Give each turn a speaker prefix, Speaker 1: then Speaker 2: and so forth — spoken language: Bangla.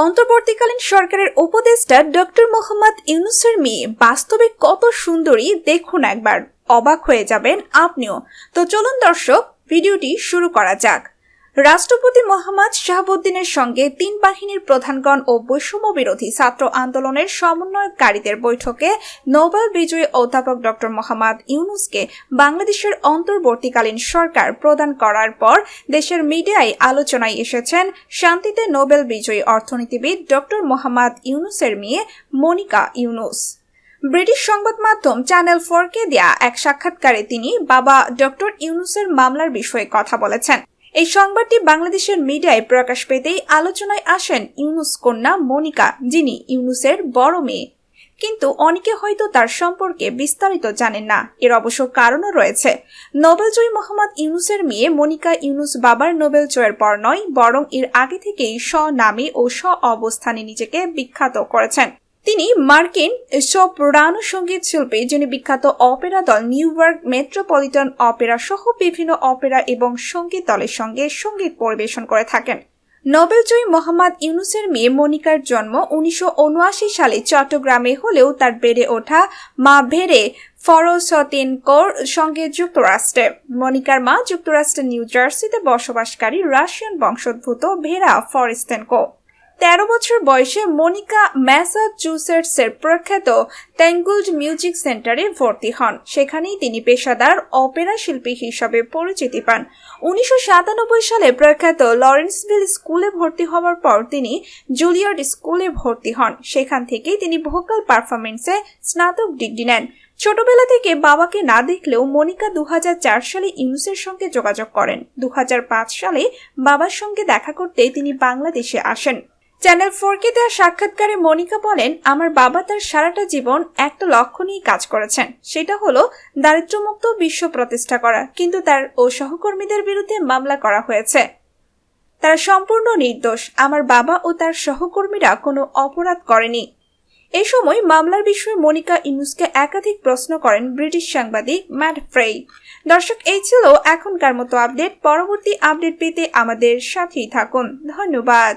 Speaker 1: অন্তর্বর্তীকালীন সরকারের উপদেষ্টা ডক্টর মোহাম্মদ ইউনুসের মেয়ে বাস্তবে কত সুন্দরী দেখুন একবার। অবাক হয়ে যাবেন আপনিও। তো চলুন দর্শক, ভিডিওটি শুরু করা যাক। রাষ্ট্রপতি মোহাম্মদ শাহাবুদ্দিনের সঙ্গে তিন বাহিনীর প্রধানগণ ও বৈষম্য বিরোধী ছাত্র আন্দোলনের সমন্বয়কারীদের বৈঠকে নোবেল বিজয়ী অধ্যাপক ডক্টর মোহাম্মদ ইউনুসকে বাংলাদেশের অন্তর্বর্তীকালীন সরকার প্রদান করার পর দেশের মিডিয়ায় আলোচনায় এসেছেন শান্তিতে নোবেল বিজয়ী অর্থনীতিবিদ ডক্টর মোহাম্মদ ইউনুসের মেয়ে মনিকা ইউনুস। ব্রিটিশ সংবাদ মাধ্যম চ্যানেল ফোরকে দেয়া এক সাক্ষাৎকারে তিনি বাবা ডক্টর ইউনুসের মামলার বিষয়ে কথা বলেছেন। এই সংবাদটি বাংলাদেশের মিডিয়ায় প্রকাশ পেতেই আলোচনায় আসেন ইউনুস কন্যা মনিকা, যিনি ইউনুসের বড় মেয়ে। কিন্তু অনেকে হয়তো তার সম্পর্কে বিস্তারিত জানেন না। এর অবশ্য কারণও রয়েছে। নোবেলজয়ী মোহাম্মদ ইউনুসের মেয়ে মনিকা ইউনুস বাবার নোবেল জয়ের পর নয়, বরং এর আগে থেকেই স্ব নামে ও স্ব অবস্থানে নিজেকে বিখ্যাত করেছেন। তিনি মার্কিন সোপ্রানো সংগীত শিল্পী, যিনি বিখ্যাত অপেরা দল নিউ ইয়র্ক মেট্রোপলিটন অপেরা সহ বিভিন্ন অপেরা এবং সংগীত দলের সঙ্গে সংগীত পরিবেশন করে থাকেন। নোবেলজয়ী মোহাম্মদ ইউনুসের মেয়ে মনিকার জন্ম উনিশশো উনআশি সালে চট্টগ্রামে হলেও তার বেড়ে ওঠা মা ভেড়ে ফরসতিনকোর সঙ্গে যুক্তরাষ্ট্রে। মনিকার মা যুক্তরাষ্ট্রের নিউ জার্সিতে বসবাসকারী রাশিয়ান বংশোদ্ভূত ভেরা ফরেস্টেনকো তেরো বছর বয়সে মনিকা ম্যাসাচুসেটসের প্রখ্যাত ট্যাঙ্গুলড মিউজিক সেন্টারে ভর্তি হন। সেখানেই তিনি পেশাদার অপেরা শিল্পী হিসাবে পরিচিতি পান। উনিশশো সাতানব্বই সালে প্রখ্যাত লরেন্সভিল স্কুলে ভর্তি হওয়ার পর তিনি জুলিয়ার্ড স্কুলে ভর্তি হন। সেখান থেকেই তিনি ভোকাল পারফরমেন্সে স্নাতক ডিগ্রি নেন। ছোটবেলা থেকে বাবাকে না দেখলেও মনিকা দু হাজার চার সালে ইউনুসের সঙ্গে যোগাযোগ করেন। দু হাজার পাঁচ সালে বাবার সঙ্গে দেখা করতে তিনি বাংলাদেশে আসেন। চ্যানেল ফোরকে দেওয়া সাক্ষাৎকারে মনিকা বলেন, আমার বাবা তার সারাটা জীবন একটা লক্ষ্য নিয়ে কাজ করেছেন। সেটা হলো দারিদ্র্যমুক্ত বিশ্ব প্রতিষ্ঠা করা, কিন্তু তার ও সহকর্মীদের বিরুদ্ধে মামলা করা হয়েছে। তারা সম্পূর্ণ নির্দোষ। আমার বাবা ও তার সহকর্মীরা কোনো অপরাধ করেনি। এ সময় মামলার বিষয়ে মনিকা ইনুসকে একাধিক প্রশ্ন করেন ব্রিটিশ সাংবাদিক ম্যাট ফ্রেই। দর্শক, এই ছিল এখনকার মতো আপডেট। পরবর্তী আপডেট পেতে আমাদের সাথেই থাকুন। ধন্যবাদ।